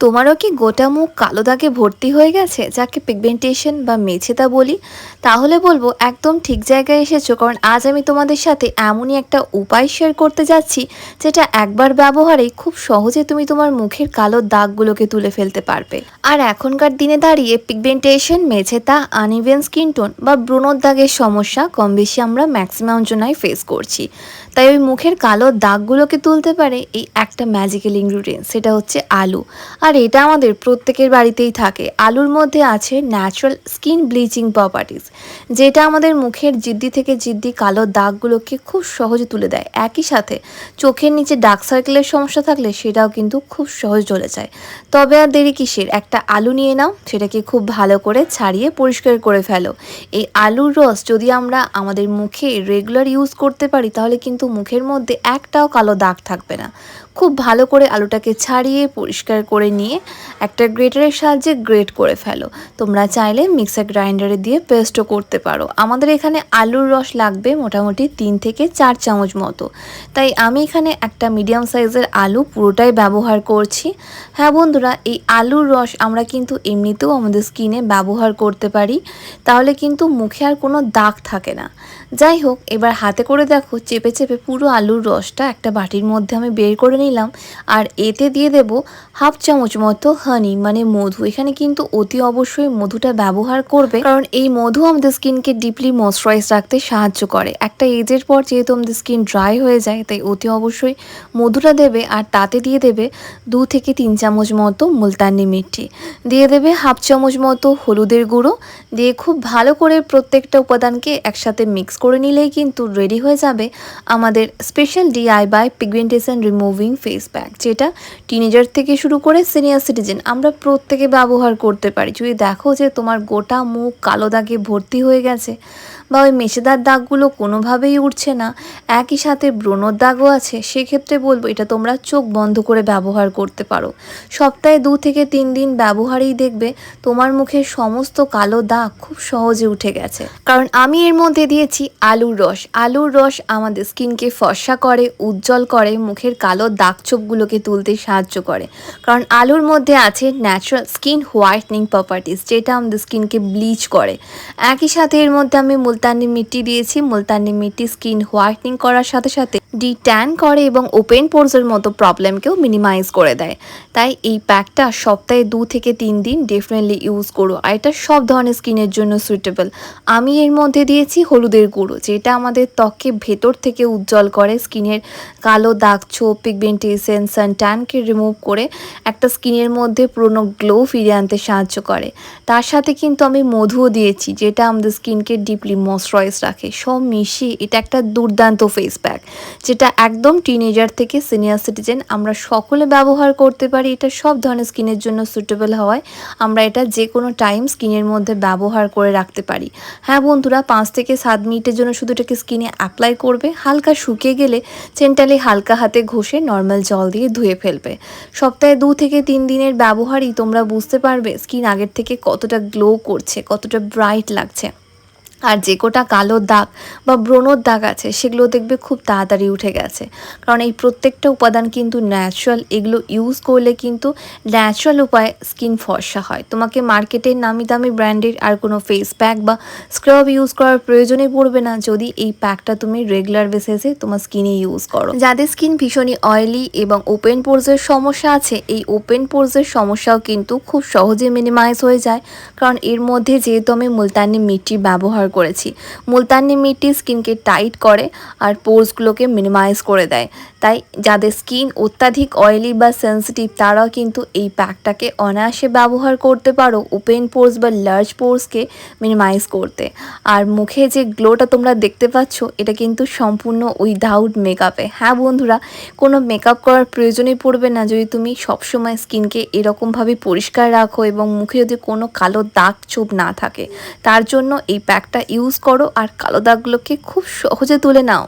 তোমারও কি গোটা মুখ কালো দাগে ভর্তি হয়ে গেছে? যাকে পিগমেন্টেশন বা মেছেতা বলি, তাহলে বলব একদম ঠিক জায়গায় এসেছ, কারণ আজ আমি তোমাদের সাথে এমনই একটা উপায় শেয়ার করতে যাচ্ছি, যেটা একবার ব্যবহারেই খুব সহজে তুমি তোমার মুখের কালো দাগগুলোকে তুলে ফেলতে পারবে। আর এখনকার দিনে দাঁড়িয়ে পিগমেন্টেশন মেছেতা আনইভেন স্কিন টোন বা ব্রণর দাগের সমস্যা কম বেশি আমরা ম্যাক্সিমাম জনাই ফেস করছি। তাই ওই মুখের কালো দাগগুলোকে তুলতে পারে এই একটা ম্যাজিক্যাল ইনগ্রিডিয়েন্ট সেটা হচ্ছে আলু। আর এটা আমাদের প্রত্যেকের বাড়িতেই থাকে। আলুর মধ্যে আছে ন্যাচারাল স্কিন ব্লিচিং প্রপার্টিস যেটা আমাদের মুখের জিদ্দি থেকে জিদ্দি কালো দাগগুলোকে খুব সহজে তুলে দেয়। একই সাথে চোখের নিচে ডার্ক সার্কেলের সমস্যা থাকলে সেটাও কিন্তু খুব সহজ চলে যায়। তবে আর দেরি কিসের? একটা আলু নিয়ে নাও, সেটাকে খুব ভালো করে ছাড়িয়ে পরিষ্কার করে ফেলো। এই আলুর রস যদি আমরা আমাদের মুখে রেগুলার ইউজ করতে পারি, তাহলে কিন্তু মুখের মধ্যে একটাও কালো দাগ থাকবে না। খুব ভালো করে আলুটাকে ছাড়িয়ে পরিষ্কার করে নিয়ে একটা গ্রেটারের সাহায্যে গ্রেট করে ফেলো। তোমরা চাইলে মিক্সার গ্রাইন্ডারে দিয়ে পেস্টও করতে পারো। আমাদের এখানে আলুর রস লাগবে মোটামুটি তিন থেকে চার চামচ মতো। তাই আমি এখানে একটা মিডিয়াম সাইজের আলু পুরোটাই ব্যবহার করছি। হ্যাঁ বন্ধুরা, এই আলুর রস আমরা কিন্তু এমনিতেও আমাদের স্কিনে ব্যবহার করতে পারি। তাহলে কিন্তু মুখে আর কোনো দাগ থাকে না। যাই হোক, এবার হাতে করে দেখো, চেপে চেপে পুরো আলুর রসটা একটা বাটির মধ্যে আমি বের করে নিলাম। আর এতে দিয়ে দেব হাফ চামচ মতো হানি মানে মধু। এখানে কিন্তু অতি অবশ্যই মধুটা ব্যবহার করবে, কারণ এই মধু আমাদের স্কিনকে ডিপলি ময়শ্চারাইজ রাখতে সাহায্য করে। একটা এজের পর যেহেতু আমাদের স্কিন ড্রাই হয়ে যায়, তাই অতি অবশ্যই মধুটা দেবে আর তাতে দিয়ে দেবে দু থেকে তিন চামচ মতো মুলতানি মিষ্টি দিয়ে দেবে হাফ চামচ মতো হলুদের গুঁড়ো। দিয়ে খুব ভালো করে প্রত্যেকটা উপাদানকে একসাথে মিক্স করে নিলেই কিন্তু রেডি হয়ে যাবে। আমাদের special DIY pigmentation removing face pack যেটা টিনেজার থেকে শুরু করে সিনিয়র সিটিজেন আমরা প্রত্যেকে ব্যবহার করতে পারি। যদি দেখো যে তোমার গোটা মুখ কালো দাগে ভর্তি হয়ে গেছে বা ওই মেশেদার দাগগুলো কোনোভাবেই উঠছে না। একই সাথে ব্রণর দাগও আছে, সেক্ষেত্রে বলব এটা তোমরা চোখ বন্ধ করে ব্যবহার করতে পারো। সপ্তাহে দু থেকে তিন দিন ব্যবহারেই দেখবে তোমার মুখে সমস্ত কালো দাগ খুব সহজে উঠে গেছে। কারণ আমি এর মধ্যে দিয়েছি আলুর রস। আলুর রস আমাদের স্কিনকে ফর্সা করে, উজ্জ্বল করে, মুখের কালো দাগ ছোপগুলোকে তুলতে সাহায্য করে। কারণ আলুর মধ্যে আছে ন্যাচারাল স্কিন হোয়াইটনিং প্রপার্টিস যেটা আমাদের স্কিনকে ব্লিচ করে। একই সাথে এর মধ্যে আমি মুলতানি মিটি দিয়েছি মুলতানি মিটি স্কিন হোয়াইটনিং করার সাথে সাথে ডি ট্যান করে এবং ওপেন পোর্সের মতো প্রবলেমকেও মিনিমাইজ করে দেয়। তাই এই প্যাকটা সপ্তাহে দু থেকে তিন দিন ডেফিনেটলি ইউজ করো। আর এটা সব ধরনের স্কিনের জন্য সুইটেবল আমি এর মধ্যে দিয়েছি হলুদের গুঁড়ো, যেটা আমাদের ত্বককে ভেতর থেকে উজ্জ্বল করে স্কিনের কালো দাগ ছোপ পিগমেন্টেশন সানট্যানকে রিমুভ করে একটা স্কিনের মধ্যে পুরনো গ্লো ফিরিয়ে আনতে সাহায্য করে। তার সাথে কিন্তু আমি মধুও দিয়েছি, যেটা আমাদের স্কিনকে ডিপলি ময়শ্চারাইজ রাখে। সব মিশিয়ে এটা একটা দুর্দান্ত ফেস প্যাক যেটা একদম টিনেজার থেকে সিনিয়র সিটিজেন আমরা সকলে ব্যবহার করতে পারি, এটা সব ধরনের স্কিনের জন্য সুটেবল হওয়ায় আমরা এটা যে কোনো টাইম স্কিনের মধ্যে ব্যবহার করে রাখতে পারি। হ্যাঁ বন্ধুরা, পাঁচ থেকে সাত মিনিটের জন্য শুধু এটাকে স্কিনে অ্যাপ্লাই করবে, হালকা শুকিয়ে গেলে সেন্টালি হালকা হাতে ঘষে নর্মাল জল দিয়ে ধুয়ে ফেলবে। সপ্তাহে দু থেকে তিন দিনের ব্যবহারই তোমরা বুঝতে পারবে স্কিন আগের থেকে কতটা গ্লো করছে, কতটা ব্রাইট লাগছে। আর যে কোটা কালো দাগ বা ব্রণর দাগ আছে সেগুলো দেখবে খুব তাড়াতাড়ি উঠে গেছে। কারণ এই প্রত্যেকটা উপাদান কিন্তু ন্যাচারাল এগুলো ইউজ করলে কিন্তু ন্যাচারাল উপায়ে স্কিন ফর্সা হয়। তোমাকে মার্কেটের নামি দামি ব্র্যান্ডের আর কোনো ফেস প্যাক বা স্ক্রাব ইউজ করার প্রয়োজনই পড়বে না যদি এই প্যাকটা তুমি রেগুলার বেসিসে তোমার স্কিনে ইউজ করো। যাদের স্কিন ভীষণই অয়েলি এবং ওপেন পোর্সের সমস্যা আছে, এই ওপেন পোর্সের সমস্যাও কিন্তু খুব সহজে মিনিমাইজ হয়ে যায়। কারণ এর মধ্যে যেহেতু আমি মুলতানি মিট্টি ব্যবহার করেছি। মুলতানি মিট্টি স্কিনকে টাইট করে আর পোর্সগুলোকে মিনিমাইজ করে দেয়। তাই যাদের স্কিন অত্যাধিক অয়েলি বা সেন্সিটিভ, তারাও কিন্তু এই প্যাকটাকে অনায়াসে ব্যবহার করতে পারো ওপেন পোর্স বা লার্জ পোর্সকে মিনিমাইজ করতে। আর মুখে যে গ্লোটা তোমরা দেখতে পাচ্ছ, এটা কিন্তু সম্পূর্ণ উইদাউট মেকআপে। হ্যাঁ বন্ধুরা, কোনো মেকআপ করার প্রয়োজনই পড়বে না। যদি তুমি সবসময় স্কিনকে এরকমভাবে পরিষ্কার রাখো এবং মুখে যদি কোনো কালো দাগ চোপ না থাকে, তার জন্য এই প্যাকটা ইউজ করো আর কালো দাগগুলোকে খুব সহজে তুলে নাও।